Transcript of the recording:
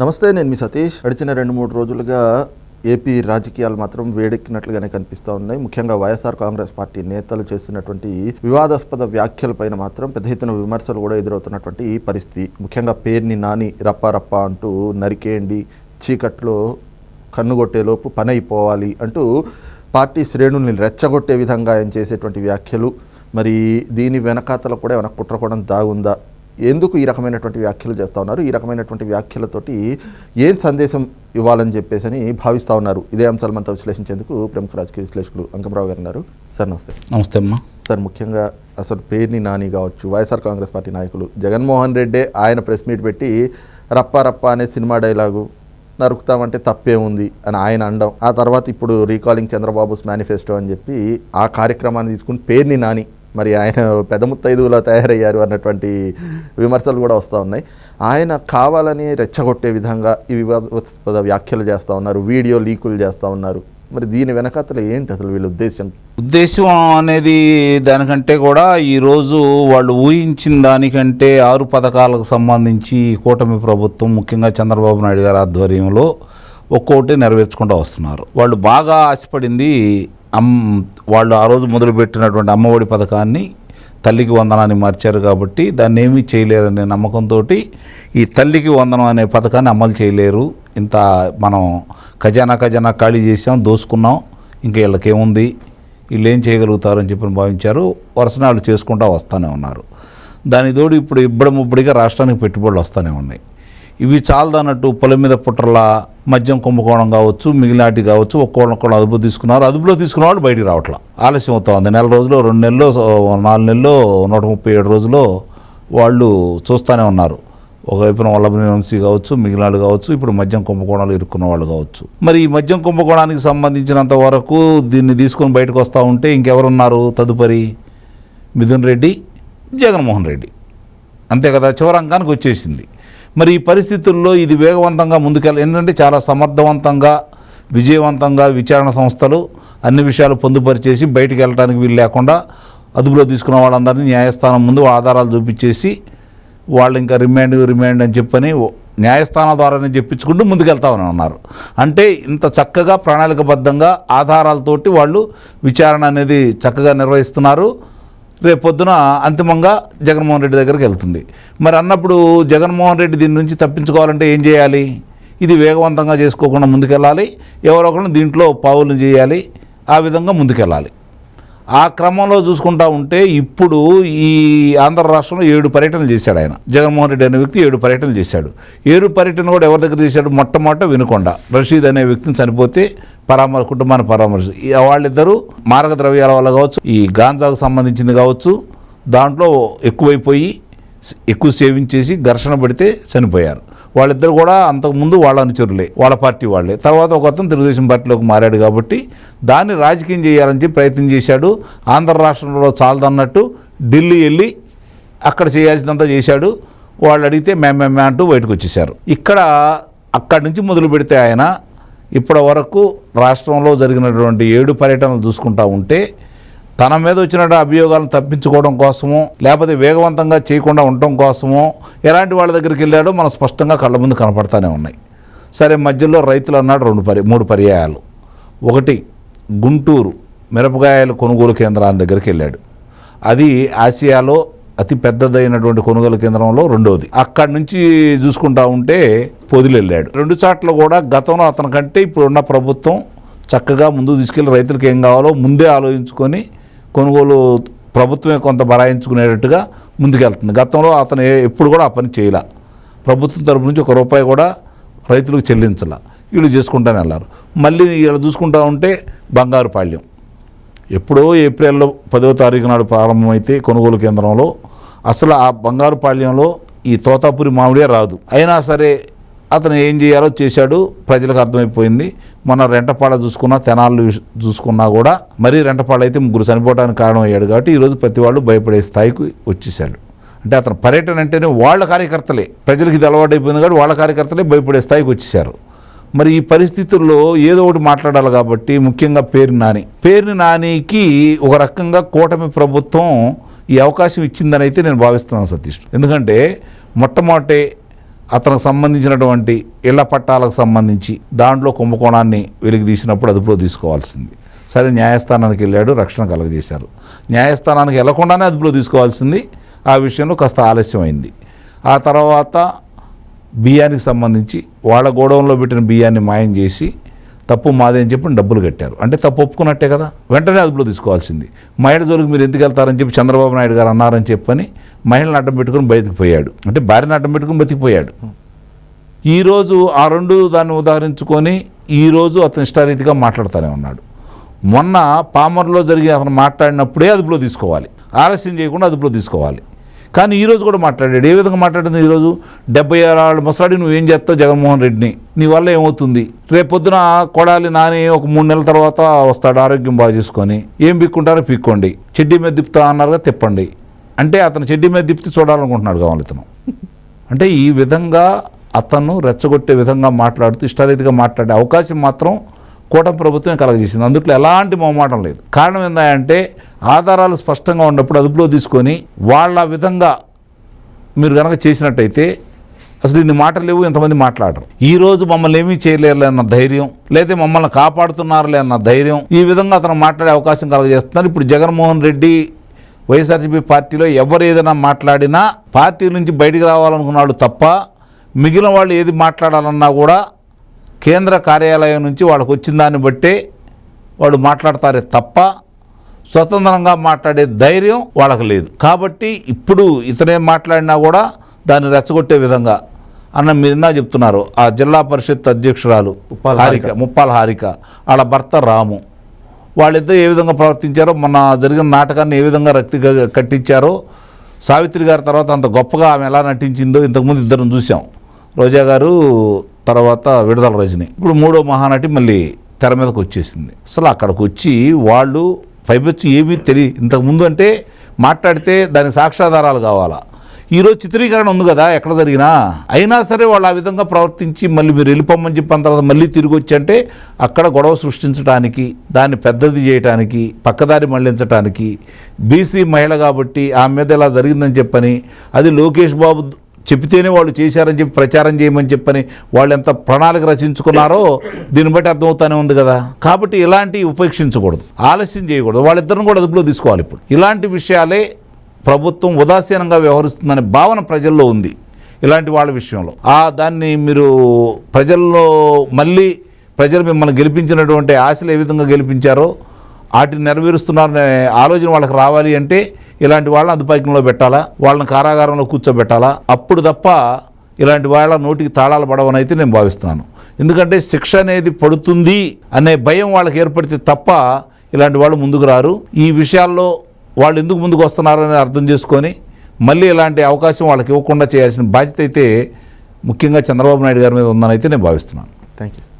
నమస్తే నేను మీ సతీష్. గడిచిన రెండు మూడు రోజులుగా ఏపీ రాజకీయాలు మాత్రం వేడెక్కినట్లుగానే కనిపిస్తూ ఉన్నాయి. ముఖ్యంగా వైఎస్ఆర్ కాంగ్రెస్ పార్టీ నేతలు చేస్తున్నటువంటి వివాదాస్పద వ్యాఖ్యలపైన మాత్రం పెద్ద ఎత్తున విమర్శలు కూడా ఎదురవుతున్నటువంటి పరిస్థితి. ముఖ్యంగా పేరుని నాని రప్ప రప్ప అంటూ నరికేయండి చీకట్లో కన్నుగొట్టేలోపు పని అయిపోవాలి అంటూ పార్టీ శ్రేణుల్ని రెచ్చగొట్టే విధంగా ఆయన చేసేటువంటి వ్యాఖ్యలు. మరి దీని వెనకాతల కూడా ఏమైనా కుట్రకోవడం దాగుందా? ఎందుకు ఈ రకమైనటువంటి వ్యాఖ్యలు చేస్తూ ఉన్నారు? ఈ రకమైనటువంటి వ్యాఖ్యలతోటి ఏం సందేశం ఇవ్వాలని చెప్పేసి అని భావిస్తూ ఉన్నారు? ఇదే అంశాలు మనతో విశ్లేషించేందుకు ప్రముఖ రాజకీయ విశ్లేషకులు అంకమరావు గారు ఉన్నారు. సార్ నమస్తే. నమస్తే అమ్మా. సార్ ముఖ్యంగా అసలు పేరుని నాని కావచ్చు వైఎస్ఆర్ కాంగ్రెస్ పార్టీ నాయకులు జగన్మోహన్ రెడ్డే ఆయన ప్రెస్ మీట్ పెట్టి రప్ప రప్ప అనే సినిమా డైలాగు నరుకుతామంటే తప్పే ఉంది అని ఆయన అనడం ఆ తర్వాత ఇప్పుడు రీకాలింగ్ చంద్రబాబుస్ మేనిఫెస్టో అని చెప్పి ఆ కార్యక్రమాన్ని తీసుకుని పేరుని నాని మరి ఆయన పెద్ద ముత్తైదువులా తయారయ్యారు అన్నటువంటి విమర్శలు కూడా వస్తూ ఉన్నాయి. ఆయన కావాలని రెచ్చగొట్టే విధంగా ఈ వివాదాస్పద వ్యాఖ్యలు చేస్తూ ఉన్నారు వీడియో లీకులు చేస్తూ ఉన్నారు. మరి దీని వెనకాతల ఏంటి అసలు వీళ్ళ ఉద్దేశం? ఉద్దేశం అనేది దానికంటే కూడా ఈరోజు వాళ్ళు ఊహించిన దానికంటే ఆరు పథకాలకు సంబంధించి కూటమి ప్రభుత్వం ముఖ్యంగా చంద్రబాబు నాయుడు గారి ఆధ్వర్యంలో ఒక్కోటి నెరవేర్చుకుంటూ వస్తున్నారు. వాళ్ళు బాగా ఆశపడింది అమ్ వాళ్ళు ఆ రోజు మొదలుపెట్టినటువంటి అమ్మఒడి పథకాన్ని తల్లికి వందనాన్ని మార్చారు కాబట్టి దాన్ని ఏమీ చేయలేరనే నమ్మకంతో ఈ తల్లికి వందనం అనే పథకాన్ని అమలు చేయలేరు. ఇంత మనం ఖజానా ఖజానా ఖాళీ చేసాం దోసుకున్నాం ఇంకా వీళ్ళకేముంది? వీళ్ళు ఏం చేయగలుగుతారు అని చెప్పి భావించారు. వరుసనాలు చేసుకుంటూ వస్తూనే ఉన్నారు. దాని తోడు ఇప్పుడు ఇబ్బడి ముబ్బడిగా రాష్ట్రానికి పెట్టుబడులు వస్తూనే ఉన్నాయి. ఇవి చాలదన్నట్టు పొలం మీద పుట్రల మద్యం కుంభకోణం కావచ్చు మిగిలినాటి కావచ్చు ఒక్కొక్కళ్ళు అదుపు తీసుకున్నారు. అదుపులో తీసుకున్న వాళ్ళు బయటికి రావట్లా. ఆలస్యం అవుతుంది నెల రోజులు రెండు నెలలో నాలుగు నెలల్లో నూట ముప్పై ఏడు రోజుల్లో వాళ్ళు చూస్తూనే ఉన్నారు. ఒకవైపున వల్లభని వంశీ కావచ్చు మిగిలిన కావచ్చు ఇప్పుడు మద్యం కుంభకోణాలు ఇరుక్కున్న వాళ్ళు కావచ్చు. మరి ఈ మద్యం కుంభకోణానికి సంబంధించినంత వరకు దీన్ని తీసుకొని బయటకు వస్తూ ఉంటే ఇంకెవరున్నారు తదుపరి? మిథున్ రెడ్డి జగన్మోహన్ రెడ్డి. అంతే కదా చివరంకానికి వచ్చేసింది. మరి ఈ పరిస్థితుల్లో ఇది వేగవంతంగా ముందుకెళ్ళ ఏంటంటే చాలా సమర్థవంతంగా విజయవంతంగా విచారణ సంస్థలు అన్ని విషయాలు పొందుపరిచేసి బయటికి వెళ్ళడానికి వీలు లేకుండా అదుపులో తీసుకున్న వాళ్ళందరినీ న్యాయస్థానం ముందు ఆధారాలు చూపించేసి వాళ్ళు ఇంకా రిమాండ్ రిమాండ్ అని చెప్పని న్యాయస్థానం ద్వారానే చెప్పించుకుంటూ ముందుకెళ్తామని ఉన్నారు. అంటే ఇంత చక్కగా ప్రణాళికబద్ధంగా ఆధారాలతోటి వాళ్ళు విచారణ అనేది చక్కగా నిర్వహిస్తున్నారు. రేపు పొద్దున అంతిమంగా జగన్మోహన్ రెడ్డి దగ్గరికి వెళ్తుంది. మరి అన్నప్పుడు జగన్మోహన్ రెడ్డి దీని నుంచి తప్పించుకోవాలంటే ఏం చేయాలి? ఇది వేగవంతంగా చేసుకోకుండా ముందుకెళ్ళాలి. ఎవరొకరు దీంట్లో పావులు చేయాలి. ఆ విధంగా ముందుకెళ్ళాలి. ఆ క్రమంలో చూసుకుంటా ఉంటే ఇప్పుడు ఈ ఆంధ్ర రాష్ట్రంలో ఏడు పర్యటనలు చేశాడు ఆయన. జగన్మోహన్ రెడ్డి అనే వ్యక్తి ఏడు పర్యటనలు చేశాడు. ఏడు పర్యటన కూడా ఎవరి దగ్గర చేశాడు? మొట్టమొదట వినుకొండ. రషీద్ అనే వ్యక్తిని చనిపోతే పరామర్శ కుటుంబాన్ని పరామర్శ వాళ్ళిద్దరూ మారక ద్రవ్యాల వల్ల కావచ్చు ఈ గాంజాకు సంబంధించింది కావచ్చు దాంట్లో ఎక్కువైపోయి ఎక్కువ సేవించేసి ఘర్షణ పడితే చనిపోయారు. వాళ్ళిద్దరు కూడా అంతకుముందు వాళ్ళ అనుచరులే వాళ్ళ పార్టీ వాళ్ళే. తర్వాత ఒక అతను తెలుగుదేశం పార్టీలోకి మారాడు కాబట్టి దాన్ని రాజకీయం చేయాలని చెప్పి ప్రయత్నం చేశాడు. ఆంధ్ర రాష్ట్రంలో చాలదన్నట్టు ఢిల్లీ వెళ్ళి అక్కడ చేయాల్సినంత చేశాడు. వాళ్ళు అడిగితే మేమేమే అంటూ బయటకు వచ్చేసారు ఇక్కడ అక్కడి నుంచి మొదలు పెడితే ఆయన ఇప్పటి వరకు రాష్ట్రంలో జరిగినటువంటి ఏడు పర్యటనలు చూసుకుంటా ఉంటే తన మీద వచ్చిన అభియోగాలను తప్పించుకోవడం కోసము లేకపోతే వేగవంతంగా చేయకుండా ఉండటం కోసమో ఎలాంటి వాళ్ళ దగ్గరికి వెళ్ళాడో మనం స్పష్టంగా కళ్ళ ముందు కనపడతానే ఉన్నాయి. సరే మధ్యలో రైతులు అన్నాడు రెండు పరి మూడు పర్యాయాలు. ఒకటి గుంటూరు మిరపకాయల కొనుగోలు కేంద్రాల దగ్గరికి వెళ్ళాడు. అది ఆసియాలో అతి పెద్దదైనటువంటి కొనుగోలు కేంద్రంలో రెండోది. అక్కడి నుంచి చూసుకుంటా ఉంటే పొదిలి వెళ్ళాడు. రెండు చాట్ల కూడా గతంలో అతని కంటే ఇప్పుడున్న ప్రభుత్వం చక్కగా ముందు తీసుకెళ్ళి రైతులకు ఏం కావాలో ముందే ఆలోచించుకొని కొనుగోలు ప్రభుత్వమే కొంత బరాయించుకునేటట్టుగా ముందుకెళ్తుంది. గతంలో అతను ఎప్పుడు కూడా ఆ పని చేయలే. ప్రభుత్వం తరపు నుంచి ఒక రూపాయి కూడా రైతులకు చెల్లించాల. వీళ్ళు చేసుకుంటానే వెళ్ళారు మళ్ళీ వీళ్ళు చూసుకుంటా ఉంటే బంగారు పాళ్యం. ఎప్పుడో ఏప్రిల్లో పదవ తారీఖు నాడు ప్రారంభమైతే కొనుగోలు కేంద్రంలో అసలు ఆ బంగారు పాళ్యంలో ఈ తోతాపురి మామిడే రాదు. అయినా సరే అతను ఏం చేయాలో చేశాడు ప్రజలకు అర్థమైపోయింది. మన రెంటపాడ చూసుకున్నా తెనాలు చూసుకున్నా కూడా మరీ రెంటపాడ అయితే ముగ్గురు చనిపోవడానికి కారణమయ్యాడు కాబట్టి ఈరోజు ప్రతి వాళ్ళు భయపడే స్థాయికి వచ్చేసాడు అంటే అతను పర్యటన అంటేనే వాళ్ళ కార్యకర్తలే. ప్రజలకు ఇది అలవాటు అయిపోయింది కాబట్టి వాళ్ళ కార్యకర్తలే భయపడే స్థాయికి వచ్చేసారు మరి ఈ పరిస్థితుల్లో ఏదో ఒకటి మాట్లాడాలి కాబట్టి ముఖ్యంగా పేరు నాని. పేరు నానికి ఒక రకంగా కూటమి ప్రభుత్వం ఈ అవకాశం ఇచ్చిందని అయితే నేను భావిస్తున్నాను సతీష్. ఎందుకంటే మొట్టమొదటి అతనికి సంబంధించినటువంటి ఇళ్ళ పట్టాలకు సంబంధించి దాంట్లో కుంభకోణాన్ని వెలికి తీసినప్పుడు అదుపులో తీసుకోవాల్సింది. సరే న్యాయస్థానానికి వెళ్ళాడు రక్షణ కలగజేశారు. న్యాయస్థానానికి వెళ్ళకుండానే అదుపులో తీసుకోవాల్సింది. ఆ విషయంలో కాస్త ఆలస్యమైంది. ఆ తర్వాత బియ్యానికి సంబంధించి వాళ్ళ గోడౌన్లో పెట్టిన బియ్యాన్ని మాయం చేసి తప్పు మాదే అని చెప్పి డబ్బులు కట్టారు. అంటే తప్పు ఒప్పుకున్నట్టే కదా. వెంటనే అదుపులో తీసుకోవాల్సింది. మైడ జోలికి మీరు ఎందుకు వెళ్తారని చెప్పి చంద్రబాబు నాయుడు గారు అన్నారని చెప్పని మహిళను అడ్డం పెట్టుకుని బయటకు పోయాడు. అంటే భార్యను అడ్డం పెట్టుకుని బతికిపోయాడు. ఈరోజు ఆ రెండు దాన్ని ఉదాహరించుకొని ఈరోజు అతను ఇష్టారీతిగా మాట్లాడుతూనే ఉన్నాడు. మొన్న పామర్లో జరిగి అతను మాట్లాడినప్పుడే అదుపులో తీసుకోవాలి. ఆలస్యం చేయకుండా అదుపులో తీసుకోవాలి. కానీ ఈరోజు కూడా మాట్లాడాడు. ఏ విధంగా మాట్లాడింది ఈరోజు డెబ్బై ఏళ్ళ ముసలాడి నువ్వు ఏం చేస్తావు జగన్మోహన్ రెడ్డిని? నీ వల్ల ఏమవుతుంది? రేపొద్దున కొడాలి నాని ఒక మూడు నెలల తర్వాత వస్తాడు. ఆరోగ్యం బాగా చేసుకొని ఏం పిక్కుంటారో పిక్కోండి. చెడ్డీ మీద తిప్పుతా అన్నారుగా తిప్పండి. అంటే అతను చెడ్డి మీద తిప్పి చూడాలనుకుంటున్నాడు కావాలి ఇతను. అంటే ఈ విధంగా అతను రెచ్చగొట్టే విధంగా మాట్లాడుతూ ఇష్టారీతిగా మాట్లాడే అవకాశం మాత్రం కూటమి ప్రభుత్వం కలగజేసింది. అందుట్లో ఎలాంటి మొహమాటం లేదు. కారణం ఏంటంటే ఆధారాలు స్పష్టంగా ఉన్నప్పుడు అదుపులో తీసుకొని వాళ్ళ విధంగా మీరు కనుక చేసినట్టయితే అసలు ఇన్ని మాటలు లేవు ఎంతమంది మాట్లాడరు. ఈ రోజు మమ్మల్ని ఏమీ చేయలేరులే అన్న ధైర్యం లేదా మమ్మల్ని కాపాడుతున్నారులే అన్న ధైర్యం ఈ విధంగా అతను మాట్లాడే అవకాశం కలగజేస్తున్నారు ఇప్పుడు జగన్మోహన్ రెడ్డి వైఎస్ఆర్సీపీ పార్టీలో ఎవరు ఏదైనా మాట్లాడినా పార్టీ నుంచి బయటికి రావాలనుకున్నాడు తప్ప మిగిలిన వాళ్ళు ఏది మాట్లాడాలన్నా కూడా కేంద్ర కార్యాలయం నుంచి వాళ్ళకు వచ్చిన దాన్ని బట్టే వాళ్ళు మాట్లాడతారే తప్ప స్వతంత్రంగా మాట్లాడే ధైర్యం వాళ్ళకి లేదు. కాబట్టి ఇప్పుడు ఇతనే మాట్లాడినా కూడా దాన్ని రెచ్చగొట్టే విధంగా అన్న మీరు ఇందా చెప్తున్నారు ఆ జిల్లా పరిషత్ అధ్యక్షురాలు హారిక ముప్పాల హారిక వాళ్ళ భర్త రాము. వాళ్ళిద్దరు ఏ విధంగా ప్రవర్తించారో మొన్న జరిగిన నాటకాన్ని ఏ విధంగా రక్తి కట్టించారో సావిత్రి గారి తర్వాత అంత గొప్పగా ఆమె ఎలా నటించిందో ఇంతకుముందు ఇద్దరం చూసాం రోజా గారు తర్వాత విడుదల రజని. ఇప్పుడు మూడో మహానటి మళ్ళీ తెర మీదకి వచ్చేసింది. అసలు అక్కడికి వచ్చి వాళ్ళు పైపొచ్చి ఏమీ తెలియ ఇంతకుముందు అంటే మాట్లాడితే దానికి సాక్ష్యాధారాలు కావాలా? ఈరోజు చిత్రీకరణ ఉంది కదా ఎక్కడ జరిగినా. అయినా సరే వాళ్ళు ఆ విధంగా ప్రవర్తించి మళ్ళీ మీరు వెళ్ళిపోమని చెప్పిన తర్వాత మళ్ళీ తిరిగి వచ్చి అంటే అక్కడ గొడవ సృష్టించడానికి దాన్ని పెద్దది చేయడానికి పక్కదారి మళ్ళించడానికి బీసీ మహిళ కాబట్టి ఆమె మీద ఇలా జరిగిందని చెప్పని అది లోకేష్ బాబు చెప్తేనే వాళ్ళు చేశారని చెప్పి ప్రచారం చేయమని చెప్పని వాళ్ళు ఎంత ప్రణాళిక రచించుకున్నారో దీన్ని బట్టి అర్థమవుతానే ఉంది కదా. కాబట్టి ఇలాంటివి ఉపేక్షించకూడదు ఆలస్యం చేయకూడదు. వాళ్ళిద్దరిని కూడా అదుపులో తీసుకోవాలి ఇప్పుడు. ఇలాంటి విషయాలే ప్రభుత్వం ఉదాసీనంగా వ్యవహరిస్తుందనే భావన ప్రజల్లో ఉంది ఇలాంటి వాళ్ళ విషయంలో. ఆ దాన్ని మీరు ప్రజల్లో మళ్ళీ ప్రజలు మిమ్మల్ని గెలిపించినటువంటి ఆశలు ఏ విధంగా గెలిపించారో వాటిని నెరవేరుస్తున్నారనే ఆలోచన వాళ్ళకి రావాలి అంటే ఇలాంటి వాళ్ళని అదుపాయకంలో పెట్టాలా వాళ్ళని కారాగారంలో కూర్చోబెట్టాలా? అప్పుడు తప్ప ఇలాంటి వాళ్ళ నోటికి తాళాలు పడవనైతే నేను భావిస్తున్నాను. ఎందుకంటే శిక్ష అనేది పడుతుంది అనే భయం వాళ్ళకి ఏర్పడితే తప్ప ఇలాంటి వాళ్ళు ముందుకు రారు. ఈ విషయాల్లో వాళ్ళు ఎందుకు ముందుకు వస్తున్నారని అర్థం చేసుకొని మళ్ళీ ఇలాంటి అవకాశం వాళ్ళకి ఇవ్వకుండా చేయాల్సిన బాధ్యత అయితే ముఖ్యంగా చంద్రబాబు నాయుడు గారి మీద ఉందని అయితే నేను భావిస్తున్నాను. Thank you